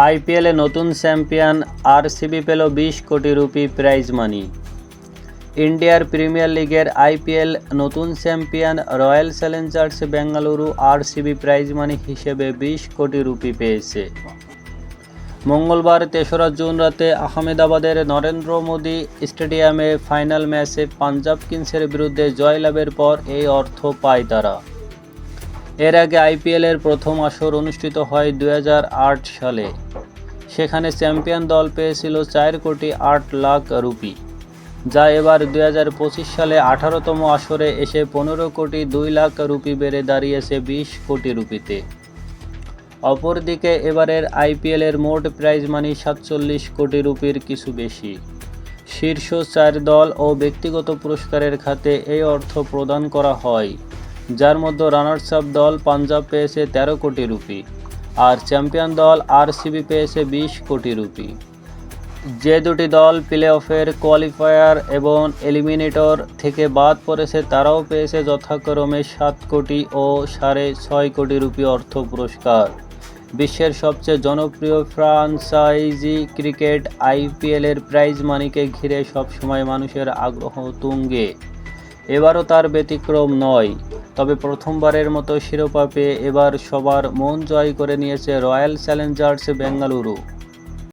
আইপিএলে নতুন champion RCB পেল বিশ কোটি রুপি প্রাইজ মানি ইন্ডিয়ার প্রিমিয়ার লিগের আইপিএল নতুন champion Royal Challengers Bengaluru RCB prize money হিসেবে বিশ কোটি রুপি পেয়েছে। মঙ্গলবার তেসরা জুন রাতে আহমেদাবাদের নরেন্দ্র মোদী স্টেডিয়ামে ফাইনাল ম্যাচে পাঞ্জাব কিংসের বিরুদ্ধে জয়লাভের পর এই অর্থ পায় তারা। এর আগে আইপিএলের প্রথম আসর অনুষ্ঠিত হয় দু হাজার আট সালে। সেখানে চ্যাম্পিয়ন দল পেয়েছিল চার কোটি আট লাখ রুপি, যা এবার দু হাজার পঁচিশ সালে আঠারোতম আসরে এসে পনেরো কোটি দুই লাখ রুপি বেড়ে দাঁড়িয়েছে বিশ কোটি রুপিতে। অপরদিকে এবারের আইপিএলের মোট প্রাইজ মানি সাতচল্লিশ কোটি রুপির কিছু বেশি। শীর্ষ চার দল ও ব্যক্তিগত পুরস্কারের খাতে এই অর্থ প্রদান করা হয়। যার মধ্যে রানার্স আপ দল পাঞ্জাব পেয়েছে তেরো কোটি রুপি আর চ্যাম্পিয়ন দল আরসিবি পেয়েছে বিশ কোটি রুপি। যে দুটি দল প্লে অফের কোয়ালিফায়ার এবং এলিমিনেটর থেকে বাদ পড়েছে, তারাও পেয়েছে যথাক্রমে সাত কোটি ও সাড়ে ছয় কোটি রুপি অর্থ পুরস্কার। বিশ্বের সবচেয়ে জনপ্রিয় ফ্রাঞ্চাইজি ক্রিকেট আইপিএলের প্রাইজ মানিকে ঘিরে সবসময় মানুষের আগ্রহ তুঙ্গে। এবারও তার ব্যতিক্রম নয়। তবে প্রথমবারের মতো শিরোপা পেয়ে এবার সবার মন জয় করে নিয়েছে রয়্যাল চ্যালেঞ্জার্স বেঙ্গালুরু।